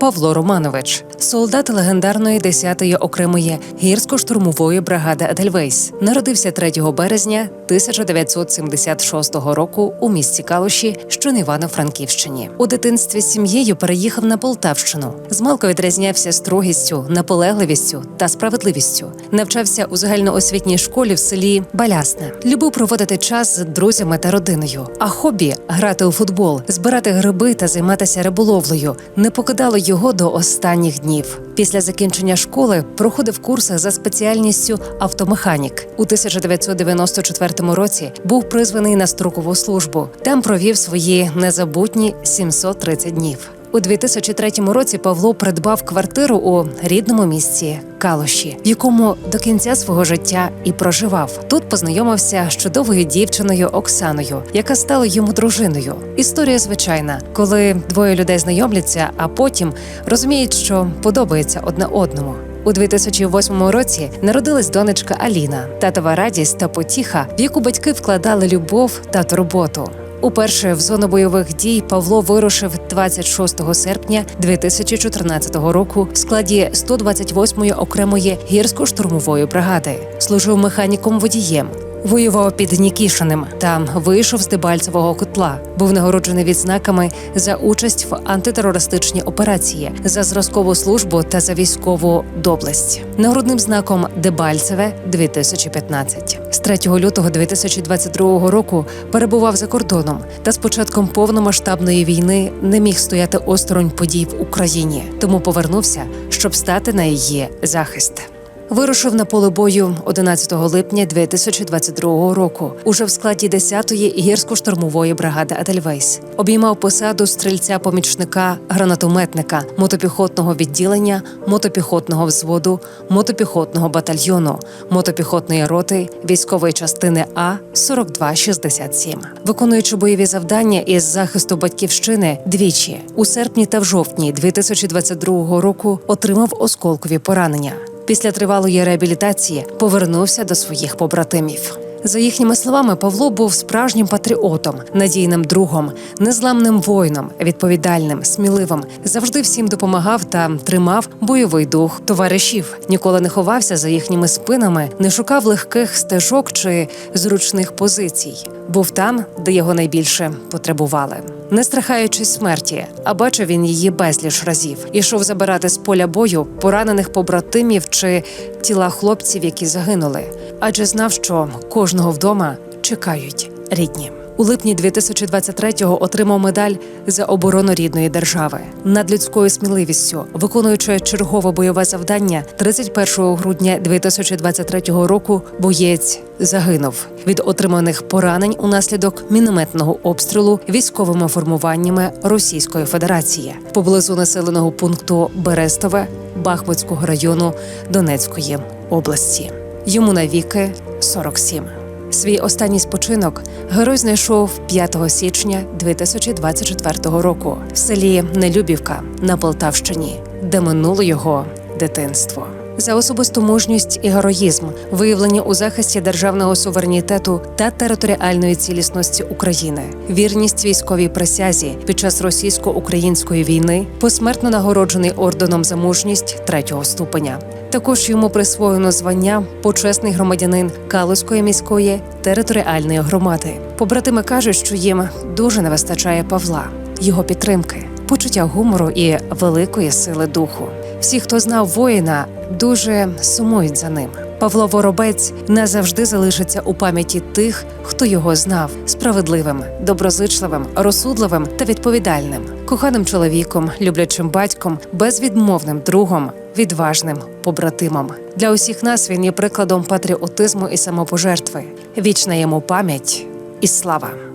Павло Романович, солдат легендарної 10-ї окремої гірсько-штурмової бригади Едельвейс, народився 3 березня 1976 року у місті Калуші, що на Івано-Франківщині. У дитинстві з сім'єю переїхав на Полтавщину. Змалку відрізнявся строгістю, наполегливістю та справедливістю. Навчався у загальноосвітній школі в селі Балясне. Любив проводити час з друзями та родиною. А хобі грати у футбол, збирати гриби та займатися риболовлею не покидало його до останніх днів. Після закінчення школи проходив курси за спеціальністю автомеханік. У 1994 році був призваний на строкову службу. Там провів свої незабутні 730 днів. У 2003 році Павло придбав квартиру у рідному місті Калуші, в якому до кінця свого життя і проживав. Тут познайомився з чудовою дівчиною Оксаною, яка стала йому дружиною. Історія звичайна, коли двоє людей знайомляться, а потім розуміють, що подобається одне одному. У 2008 році народилась донечка Аліна, татова радість та потіха, в яку батьки вкладали любов та турботу. Уперше в зону бойових дій Павло вирушив 26 серпня 2014 року в складі 128-ї окремої гірсько-штурмової бригади. Служив механіком водієм. Воював під Нікішиним та вийшов з Дебальцевого котла. Був нагороджений відзнаками за участь в антитерористичній операції, за зразкову службу та за військову доблесть. Нагородним знаком Дебальцеве 2015. З 3 лютого 2022 року перебував за кордоном та з початком повномасштабної війни не міг стояти осторонь подій в Україні, тому повернувся, щоб стати на її захист. Вирушив на поле бою 11 липня 2022 року. Уже в складі 10-ї гірсько-штурмової бригади Адельвейс обіймав посаду стрільця-помічника, гранатометника, мотопіхотного відділення, мотопіхотного взводу, мотопіхотного батальйону, мотопіхотної роти військової частини А 4267 виконуючи бойові завдання із захисту батьківщини двічі у серпні та в жовтні 2022 року отримав осколкові поранення. Після тривалої реабілітації повернувся до своїх побратимів. За їхніми словами, Павло був справжнім патріотом, надійним другом, незламним воїном, відповідальним, сміливим, завжди всім допомагав та тримав бойовий дух товаришів. Ніколи не ховався за їхніми спинами, не шукав легких стежок чи зручних позицій. Був там, де його найбільше потребували. Не страхаючись смерті, а бачив він її безліч разів. Ішов забирати з поля бою поранених побратимів чи тіла хлопців, які загинули, адже знав, що кожного вдома чекають рідні. У липні 2023-го отримав медаль за оборону рідної держави над людською сміливістю, виконуючи чергове бойове завдання 31 грудня 2023 року. Боєць загинув від отриманих поранень унаслідок мінометного обстрілу військовими формуваннями Російської Федерації поблизу населеного пункту Берестове Бахмутського району Донецької області. Йому навіки 47. Свій останній спочинок герой знайшов 5 січня 2024 року в селі Нелюбівка на Полтавщині, де минуло його дитинство. За особисту мужність і героїзм, виявлені у захисті державного суверенітету та територіальної цілісності України, вірність військовій присязі під час російсько-української війни, посмертно нагороджений орденом за мужність третього ступеня. Також йому присвоєно звання почесний громадянин Калузької міської територіальної громади. Побратими кажуть, що їм дуже не вистачає Павла, його підтримки, почуття гумору і великої сили духу. Всі, хто знав воїна, дуже сумують за ним. Павло Воробець назавжди залишиться у пам'яті тих, хто його знав, справедливим, доброзичливим, розсудливим та відповідальним, коханим чоловіком, люблячим батьком, безвідмовним другом, відважним побратимом. Для усіх нас він є прикладом патріотизму і самопожертви. Вічна йому пам'ять і слава.